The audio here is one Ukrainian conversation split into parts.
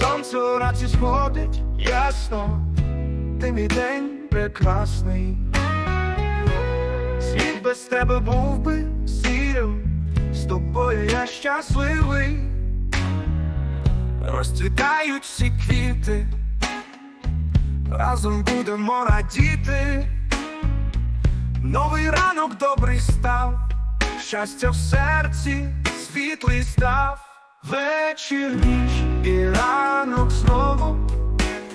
Сонце вранці сходить ясно, ти мій день прекрасний. Світ без тебе був би сірим, з тобою я щасливий. Розцвітають всі квіти, разом будемо радіти. Новий ранок добрий став, щастя в серці світлий став, вечір ніч і ранок знову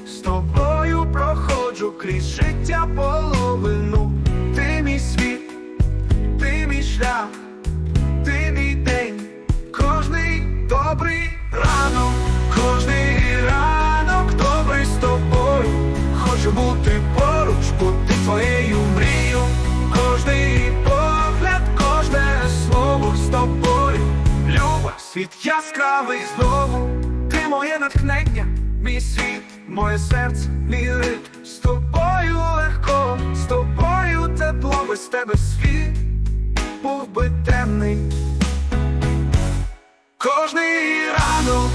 з тобою проходжу крізь життя половину. Ти мій світ, ти мій шлях, світ яскравий знову. Ти моє натхнення, мій світ, моє серце, мій ритм. З тобою легко, з тобою тепло, без тебе світ був би темний. Кожний ранок,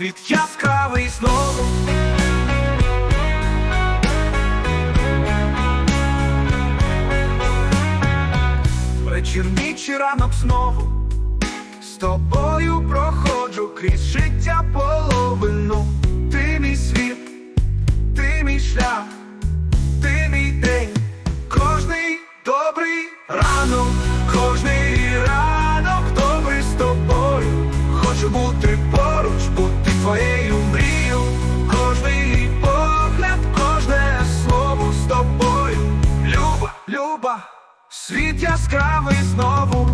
світ яскравий знову. Вечір чи ранок знову. З тобою проходжу крізь Люба, світ яскравий знову.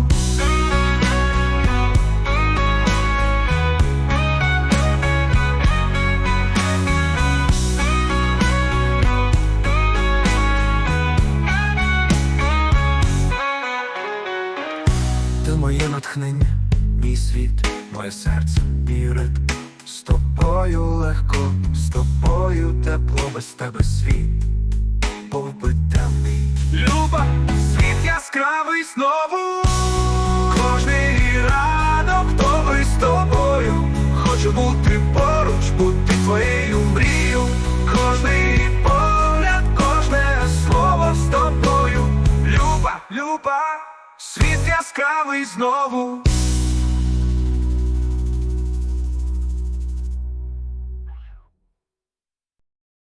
Ти моє натхнення, мій світ, моє серце, мій ритм. З тобою легко, з тобою тепло, без тебе світ. Знову. Кожний ранок добрий з тобою. Хочу бути поруч, бути твоєю мрією. Кожний погляд, кожне слово з тобою. Люба, люба, світ яскравий знову.